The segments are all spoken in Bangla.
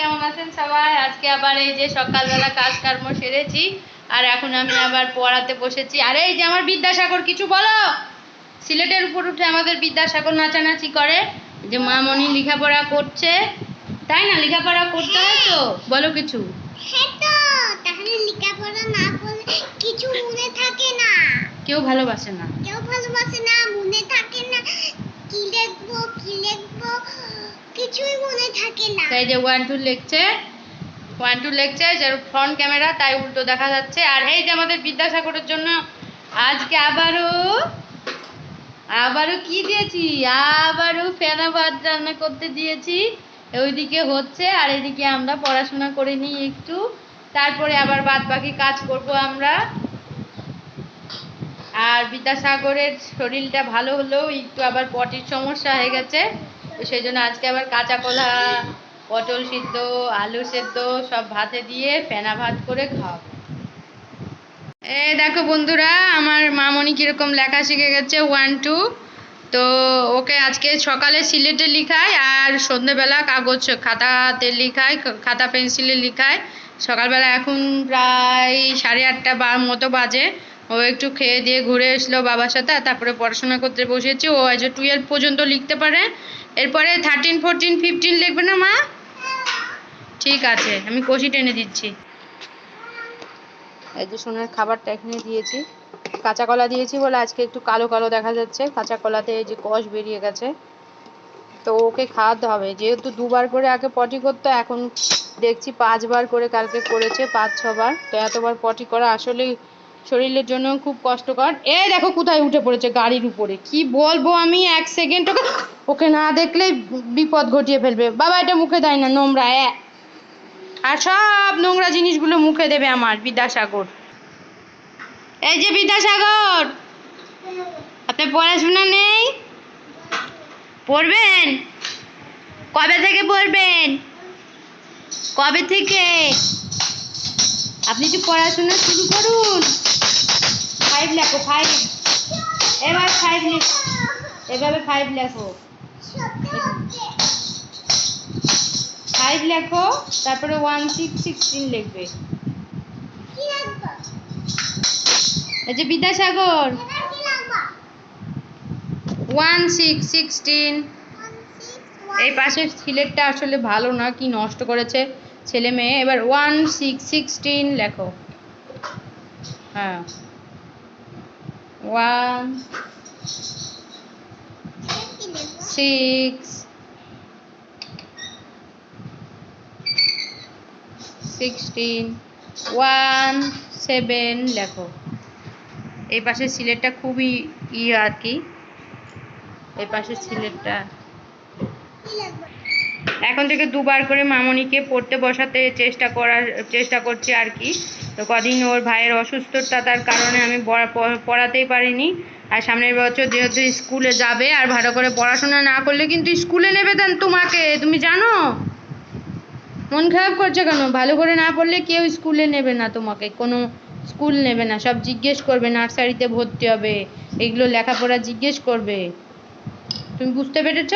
কেমন আছেন সবাই? আজকে আবার এই যে সকালবেলা কাজ কর্ম সেরেছি আর এখন আমি আবার পড়াতে বসেছি। আর এই যে আমার বিদ্যাসাগর কিছু বলো? সিলেটের উপর উঠে আমাদের বিদ্যাসাগর নাচানাচি করে। যে মামনি লেখাপড়া করছে। তাই না? লেখাপড়া করতে হয় তো? বলো কিছু। হ্যাঁ তাহলে লেখাপড়া না করলে কিছু মনে থাকে না। কেউ ভালোবাসে না। কেউ ভালোবাসে না মনে থাকে না। কি লিখব কি লিখব কিছুই যে one two one two front camera তাই উল্টো দেখা যাচ্ছে। আর এই যে আমাদের বিদ্যাসাগরের জন্য আজকে আবারও আবারও কি দিয়েছি? আবারও ফেনা ভাত রান্না করতে দিয়েছি। ওইদিকে হচ্ছে, আর এদিকে আমরা পড়াশোনা করে নিই একটু। তারপরে আবার বাদ বাকি কাজ করব আমরা। আর বিদ্যাসাগরের শরীরটা ভালো হলেও একটু আবার পটির সমস্যা হয়ে গেছে। তো সেই জন্য আজকে আবার কাঁচা কলা, পটল সিদ্ধ, আলু সেদ্ধ, সব ভাতে দিয়ে ফেনা ভাত করে খাওয়াবো। এ দেখো বন্ধুরা, আমার মামনি কীরকম লেখা শিখে গেছে ওয়ান টু তো ওকে আজকে সকালে সিলেটে লিখায় আর সন্ধেবেলা কাগজ খাতাতে লিখায়, খাতা পেন্সিলে লিখায়। সকালবেলা এখন প্রায় সাড়ে আটটা বা মতো বাজে। ও একটু খেয়ে দিয়ে ঘুরে এসলো বাবার সাথে তারপরে পড়াশোনা করতে বসেছে। ও আজ টুয়েলভ পর্যন্ত লিখতে পারে। এরপরে থার্টিন ফোরটিন ফিফটিন লিখবে না, মা? ঠিক আছে, আমি কষি টেনে দিচ্ছি। এই যে সোনার খাবারটা এখানে দিয়েছি। কাঁচা কলা দিয়েছি বলে আজকে একটু কালো কালো দেখা যাচ্ছে। কাঁচা কলাতে এই যে কষ বেরিয়ে গেছে। তো ওকে খাওয়াতে হবে। যেহেতু দুবার করে আগে পটি করতো, এখন দেখছি পাঁচবার করে কালকে করেছে, পাঁচ, ছবার। তো এতবার পটি করা আসলেই শরীরের জন্য খুব কষ্টকর। এই দেখো কোথায় উঠে পড়েছে গাড়ির উপরে। কি বলব আমি এক সেকেন্ড ওকে ওকে না দেখলে বিপদ ঘটিয়ে ফেলবে। বাবা, এটা মুখে দেয় না, নোংরা, এ। আর সব নোংরা জিনিসগুলো মুখে দেবে আমার, বিদ্যাসাগর। এই যে বিদ্যাসাগর! আপনার পড়াশোনা নেই? পড়বেন? কবে থেকে পড়বেন? কবে থেকে? আপনি একটু পড়াশোনা শুরু করুন। ফাইভ লেখো ফাইভ এবার ফাইভ লেখ এভাবে ফাইভ লেখো। ফাইভ লেখো, তারপরে ওয়ান সিক্স সিক্সটিন লিখবে। যে বিদ্যাসাগর। ওয়ান সিক্স সিক্সটিন এই পাশের সিলেটটা আসলে ভালো না, কি নষ্ট করেছে। ছেলে মেয়ে, এবার ওয়ান সিক্স সিক্সটিন লেখো। হ্যাঁ। One six sixteen one seven লেখো। এই পাশের সিলেটটা খুবই ইয়ে আর কি। এই পাশের সিলেটটা। এখন থেকে দুবার করে মামনিকে পড়তে বসাতে চেষ্টা করার, চেষ্টা করছি আর কি। তো কদিন ওর ভাইয়ের অসুস্থতার কারণে আমি পড়াতেই পারিনি। আর সামনের বছর যেহেতু স্কুলে যাবে, আর ভালো করে পড়াশোনা না করলে কিন্তু স্কুলে নেবে দেন তোমাকে, তুমি জানো? মন খারাপ করছে কেন? ভালো করে না পড়লে কেউ স্কুলে নেবে না তোমাকে, কোনো স্কুল নেবে না। সব জিজ্ঞেস করবে, নার্সারিতে ভর্তি হবে, এগুলো লেখাপড়া জিজ্ঞেস করবে। তুমি বুঝতে পেরেছ?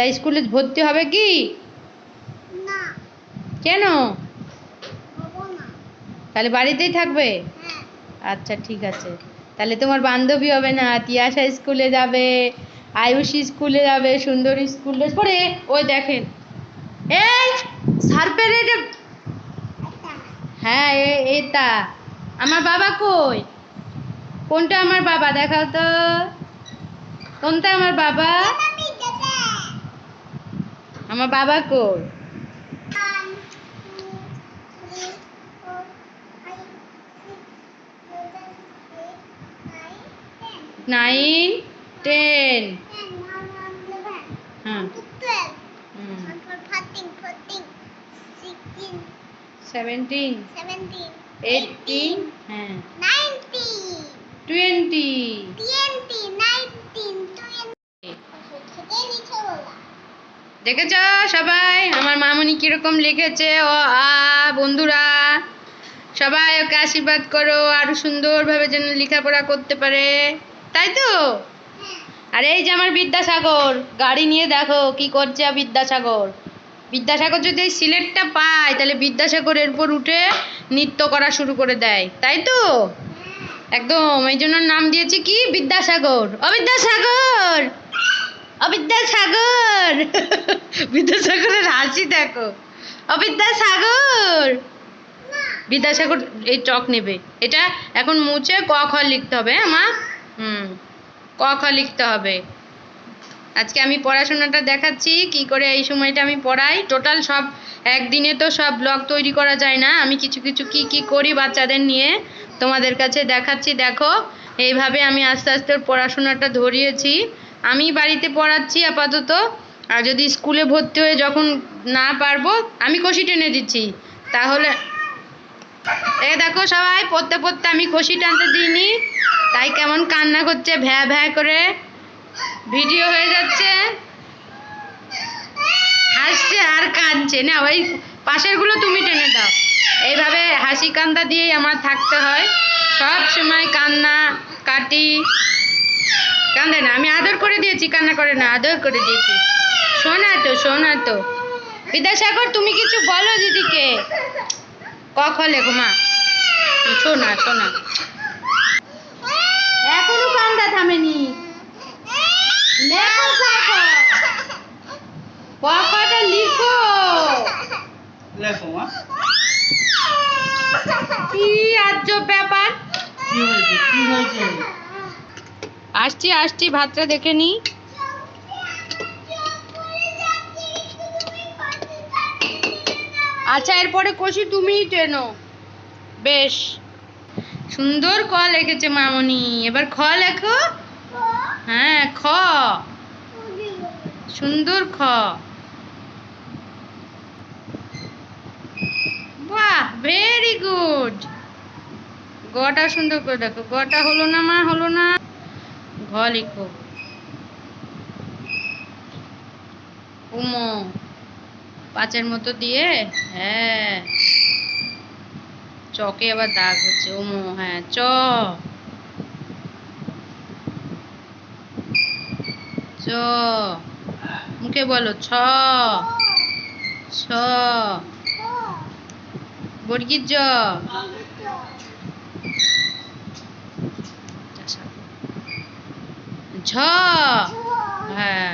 তাই স্কুলে ভর্তি হবে কি? কেন? তাহলে বাড়িতেই থাকবে? হ্যাঁ। আচ্ছা ঠিক আছে। তাহলে তোমার বান্ধবী হবে না তিয়াশা স্কুলে যাবে আয়ুষী স্কুলে যাবে সুন্দরী স্কুলে পড়ে ওই দেখেন। এই সার্পের এটা হ্যাঁ এটা। আমার বাবা কই? কোনটা আমার বাবা? দেখাও তো। কোনটা আমার বাবা আমি যেতে আমার বাবা কই One, two, three, four, five, six, seven, eight, nine, ten. Nine ten Ten, one, one, eleven. হ্যাঁ দেখেছ সবাই? আমার মামুনি কীরকম লিখেছে? ও আ, বন্ধুরা, সবাই ওকে আশীর্বাদ করো, আরও সুন্দরভাবে যেন লেখাপড়া করতে পারে। তাই তো। আর এই যে আমার বিদ্যাসাগর, গাড়ি নিয়ে দেখো কি করছে বিদ্যাসাগর। বিদ্যাসাগর যদি এই সিলেটটা পায়, তাহলে বিদ্যাসাগর এরপর উঠে নৃত্য করা শুরু করে দেয়। তাই তো? একদম, এই জন্য নাম দিয়েছে কি? বিদ্যাসাগর। অবিদ্যাসাগর অবিদ্যাসাগর। বিদ্যাসাগরের হাসি দেখো। অবিদ্যাসাগর। বিদ্যাসাগর এই চক নেবে। এটা এখন মুছে ক খ লিখতে হবে হ্যাঁ মা? হুম, ক খ লিখতে হবে। আজকে আমি পড়াশোনাটা দেখাচ্ছি, কি করে এই সময়টা আমি পড়াই। টোটাল সব একদিনে তো সব ব্লগ তৈরি করা যায় না। আমি কিছু কিছু কি কি করি বাচ্চাদের নিয়ে তোমাদের কাছে দেখাচ্ছি। দেখো, এইভাবে আমি আস্তে আস্তে পড়াশোনাটা ধরিয়েছি। আমি বাড়িতে পড়াচ্ছি আপাতত। আর যদি স্কুলে ভর্তি হয়ে যখন না পারব, আমি কষি টেনে দিচ্ছি। তাহলে এ দেখো সবাই, পড়তে পড়তে আমি কষি টানতে দিইনি। তাই কেমন কান্না করছে, ভ্যা ভ্যা করে। ভিডিও হয়ে যাচ্ছে। হাসছে আর কাঁদছে। না, ওই পাশেরগুলো তুমি টেনে দাও। এইভাবে হাসি কান্দা দিয়েই আমার থাকতে হয়। সব সময় কান্না, কাটি কান্দে না আমি আদর করে দিয়েছি কান্না করে না আদর করে দিয়েছি। শোনা তো শোনা তো বিদ্যাসাগর তুমি কিছু বলো দিদিকে। ক খ লেখো মা। শোনা শোনা এখনও কান্দা থামেনি। লেখো ক খ লিখো। লেখো মা। কি আজব ব্যাপার? কি হয়েছে? কি হয়েছে? আসছি আসছি, ভাতটা দেখে নি। আচ্ছা এরপরে কষি, তুমি টেনো। বেশ। সুন্দর ক লিখেছে মামনি। এবার খ লেখো। হ্যাঁ খ। সুন্দর খ। বাহ ভেরি গুড গটা সুন্দর করে দেখো। গটা হলো না, মা হলো না। ঘ লিখো উমো পাঁচের মতো দিয়ে হ্যাঁ চকে আবার দাগ হচ্ছে উমো হ্যাঁ চ চ মুখে বলো ছ ছ বর্গির জ ঝ। হ্যাঁ।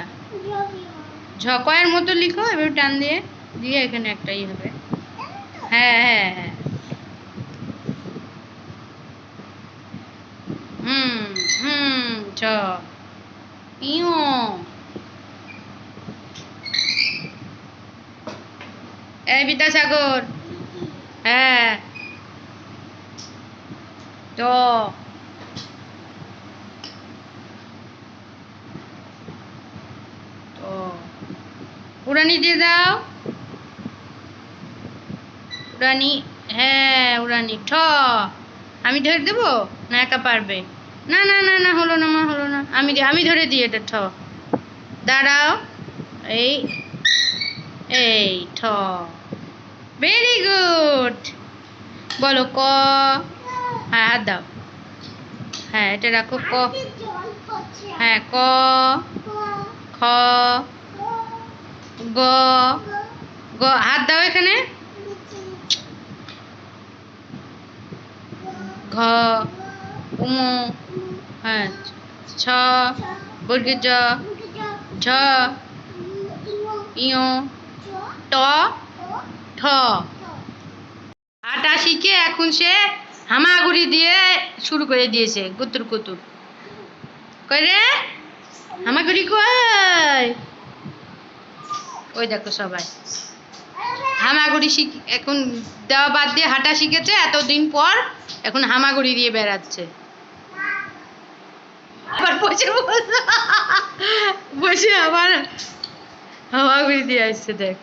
ঝ কয়ের মতো লিখো, এবার টান দিয়ে দিয়ে এখানে একটাই হবে। হ্যাঁ হ্যাঁ হ্যাঁ। হুম হুম ছ এই বিদ্যাসাগর। হ্যাঁ। তো। উড়ানি দিয়ে দাও। উড়ানি হ্যাঁ উড়ানি ঠ। আমি ধরে দেবো? না একা পারবে। না না না না হলো না মা হলো না। আমি আমি ধরে দিই এটা ঠ। দাঁড়াও। এই এই ঠ। ভেরি গুড বলো ক। হ্যাঁ হাত দাও। হ্যাঁ এটা রাখো ক। হ্যাঁ ক। খ। গ গ, হাত দাও এখানে। ঘ, উম হ্যাঁ ছ বর্গের জ, ঝ, ইয়, ট, ঠ। হাঁটা শিখে এখন সে হামাগুড়ি দিয়ে শুরু করে দিয়েছে কুতুর কুতুর কই রে? হামাগুড়ি কই? ওই দেখো সবাই। হামাগুড়ি শিখ, এখন দেওয়া বাদ দিয়ে হাঁটা শিখেছে, এতদিন পর এখন হামাগুড়ি দিয়ে বেড়াচ্ছে। বসে আবার হামাগুড়ি দিয়ে আসছে, দেখ।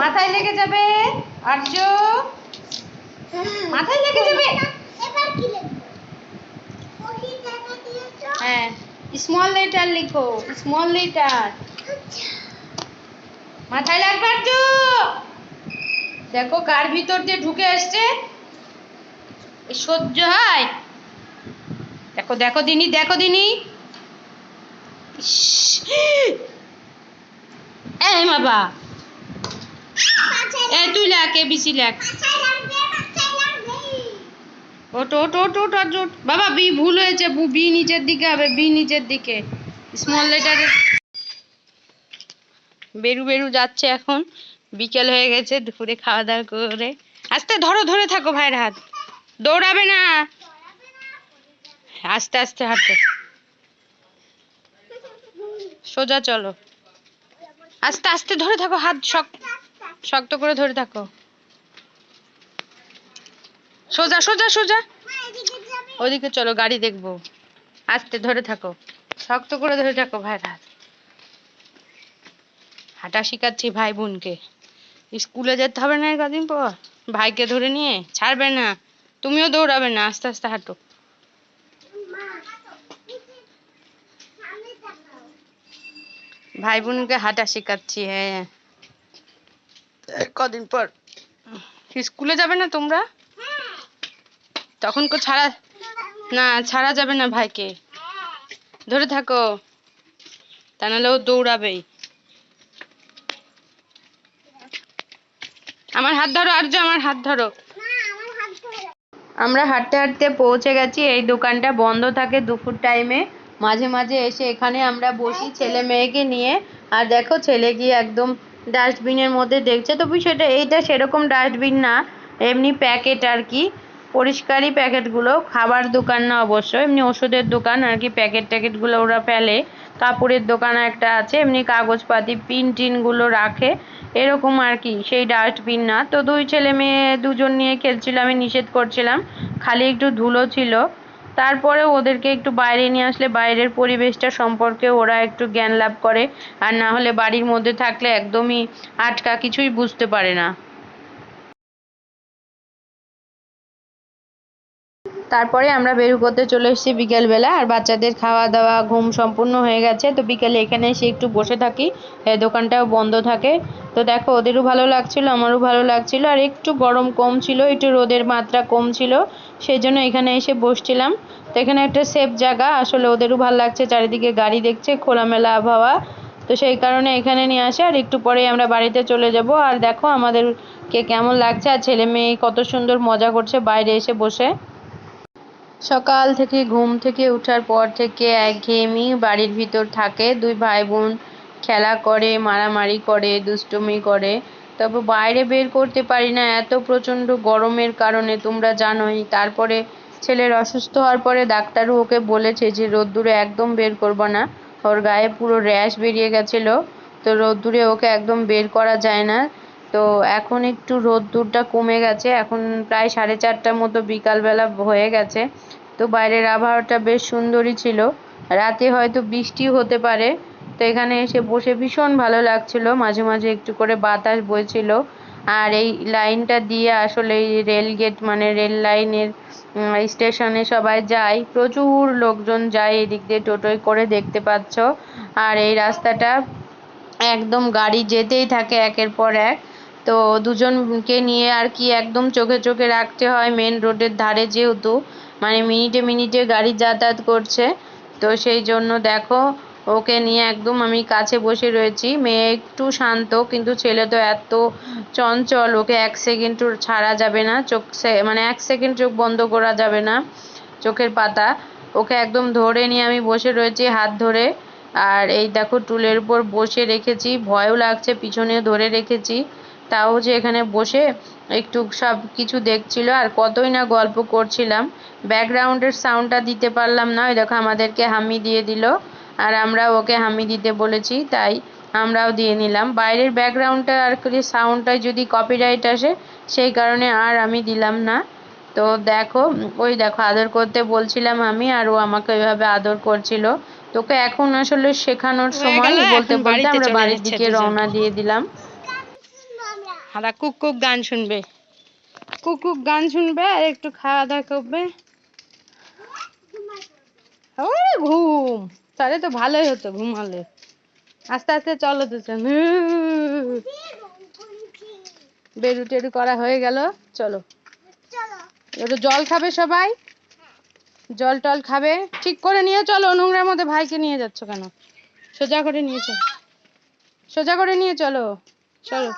মাথায় লেগে যাবে, আর্য। মাথায় লেগে যাবে এবার কি লিখব ওই জায়গা দিয়েছ হ্যাঁ স্মল লেটার লিখো স্মল লেটার মাথায় লাগবে আর্য দেখো কার ভিতর দিয়ে ঢুকে আসছে। সহ্য হয়। দেখো দেখো দিনি দেখো দিনি। এই বাবা। এ তুই লেখ এবিসি লেখ পাছায় লাগবে পাছায় লাগবে ওট ওট ওট ওট ওট। বাবা, বি ভুল হয়েছে, বি নিচের দিকে হবে, বি নিচের দিকে। স্মল লেটারে বেরু বেরু যাচ্ছে এখন। বিকেল হয়ে গেছে, দুপুরে খাওয়া দাওয়া করে। আস্তে, ধরো, ধরে থাকো ভাইয়ের হাত। দৌড়াবে না। আস্তে আস্তে হাঁটো। সোজা চলো। আস্তে আস্তে ধরে থাকো, হাত শক্ত শক্ত করে ধরে থাকো। সোজা সোজা সোজা। ওদিকে চলো গাড়ি দেখব। আস্তে ধরে থাকো। শক্ত করে ধরে থাকো ভাইয়ের হাত হাঁটা শিখাচ্ছি ভাই বোনকে। স্কুলে যেতে হবে না কদিন পর? ভাইকে ধরে নিয়ে? ছাড়বে না। তুমিও দৌড়াবে না। আস্তে আস্তে হাঁটো। মা সামনে তাকাও ভাই বোনকে হাঁটা শেখাচ্ছি হ্যাঁ। কদিন পর? স্কুলে যাবে না তোমরা? তখন কো ছাড়া, না, ছাড়া যাবে না ভাইকে। ধরে থাকো। তা নাহলে ও দৌড়াবেই। আমার হাত ধরো আর আমার হাত ধরে। আমরা হাঁটতে হাঁটতে পৌঁছে গেছি। এই দোকানটা বন্ধ থাকে দুপুর টাইমে। মাঝে মাঝে এসে এখানে আমরা বসি ছেলে মেয়েকে নিয়ে। আর দেখো, ছেলে গিয়ে একদম ডাস্টবিনের মধ্যে দেখছে। তো বিষয়টা এইটা সেরকম ডাস্টবিন না। এমনি প্যাকেট আর কি। পরিষ্কারই প্যাকেটগুলো। খাবার দোকান না অবশ্য, এমনি ওষুধের দোকান আর কি প্যাকেট ট্যাকেটগুলো ওরা ফেলে। কাপড়ের দোকান একটা আছে, এমনি কাগজপাতি, পিন টিনগুলো রাখে। এরকম আর কি, সেই ডাস্টবিন না। তো দুই ছেলে মেয়ে দুজন নিয়ে খেলছিল, আমি নিষেধ করছিলাম। খালি একটু ধুলো ছিল। তারপরে ওদেরকে একটু বাইরে নিয়ে আসলে বাইরের পরিবেশটা সম্পর্কে ওরা একটু জ্ঞান লাভ করে। আর না হলে বাড়ির মধ্যে থাকলে একদমই আটকা, কিছুই বুঝতে পারে না। তারপরে আমরা বেরু করতে চলে এসেছি বিকেলবেলা, আর বাচ্চাদের খাওয়া দাওয়া ঘুম সম্পূর্ণ হয়ে গেছে। তো বিকেলে এখানে এসে একটু বসে থাকি দোকানটাও বন্ধ থাকে। তো দেখো, ওদেরও ভালো লাগছিল, আমারও ভালো লাগছিল, আর একটু গরম কম ছিল, একটু রোদের মাত্রা কম ছিল সেই জন্য এখানে এসে বসছিলাম। তো এখানে একটা সেফ জায়গা, আসলে ওদেরও ভালো লাগছে, চারিদিকে গাড়ি দেখছে, খোলামেলা আবহাওয়া। তো সেই কারণে এখানে নিয়ে আসে, আর একটু পরেই আমরা বাড়িতে চলে যাব। আর দেখো আমাদেরকে কেমন লাগছে, আর ছেলে মেয়ে কত সুন্দর মজা করছে বাইরে এসে বসে। সকাল থেকে ঘুম থেকে ওঠার পর থেকে একঘেয়েমি বাড়ির ভিতর থাকে। দুই ভাই বোন খেলা করে, মারামারি করে, দুষ্টুমি করে। তবে বাইরে বের করতে পারি না। এত প্রচণ্ড গরমের কারণে তোমরা জানোই। তারপরে ছেলের অসুস্থ হওয়ার পরে ডাক্তারও ওকে বলেছে যে, রোদ্দুরে একদম বের করব না। ওর গায়ে পুরো র্যাশ বেরিয়ে গেছিল। তো রোদ্দুরে ওকে একদম বের করা যায় না। তো এখন একটু রোদ্দুরটা কমে গেছে। এখন প্রায় সাড়ে চারটার মতো বিকালবেলা হয়ে গেছে। তো বাইরের আবহাওয়াটা বেশ সুন্দরই ছিল। রাতে হয়তো বৃষ্টি হতে পারে। তো এখানে এসে বসে ভীষণ ভালো লাগছিল। মাঝে মাঝে একটু করে বাতাস বইছিল। আর এই লাইনটা দিয়ে আসলে এই রেল গেট মানে রেল লাইনের স্টেশনে সবাই যায়। প্রচুর লোকজন যায় এদিক দিয়ে টোটোয় করে দেখতে পাচ্ছ। আর এই রাস্তাটা একদম গাড়ি যেতেই থাকে একের পর এক। তো দুজনকে নিয়ে আর কি একদম চোখে চোখে রাখতে হয় মেন রোডের ধারে যেহেতু। মানে মিনিটে মিনিটে গাড়ি যাতায়াত করছে। তো সেই জন্য দেখো, ওকে নিয়ে একদম আমি কাছে বসে রয়েছি। মেয়ে একটু শান্ত, কিন্তু ছেলে তো এত চঞ্চল, ওকে এক সেকেন্ড ছাড়া যাবে না। চোখ মানে এক সেকেন্ড চোখ বন্ধ করা যাবে না চোখের পাতা। ওকে একদম ধরে নিয়ে আমি বসে রয়েছি, হাত ধরে। আর এই দেখো, টুলের উপর বসে রেখেছি। ভয়ও লাগছে পিছনে ধরে রেখেছি। তাও যে এখানে বসে একটু সব কিছু দেখছিল আর কতই না গল্প করছিলাম। ব্যাকগ্রাউন্ডের সাউন্ডটা দিতে পারলাম না। ওই দেখো আমাদেরকে হামি দিয়ে দিল আর আমরা ওকে হামি দিতে বলেছি তাই আমরাও দিয়ে নিলাম। বাইরের ব্যাকগ্রাউন্ডটা আর কি সাউন্ডটায় যদি কপিরাইট আসে সেই কারণে আর আমি দিলাম না। তো দেখো ওই দেখো আদর করতে বলছিলাম আমি আর ও আমাকে ওইভাবে আদর করছিল। তোকে এখন আসলে শেখানোর সময় বলতে বলতে আমরা বাড়ির দিকে রওনা দিয়ে দিলাম। হারা কুক কুক গান শুনবে। কুক কুক গান শুনবে, আর একটু খাওয়া দাওয়া করবে। ওরে ঘুম। তাহলে তো ভালোই হতো ঘুমালে। আস্তে আস্তে চলো তো বেরু টেরু করা হয়ে গেল। চলো। একটু জল খাবে সবাই? জল টল খাবে? ঠিক করে নিয়ে চলো। নোংরার মধ্যে ভাইকে নিয়ে যাচ্ছ কেন? সোজা করে নিয়ে চলো। সোজা করে নিয়ে চলো। চলো।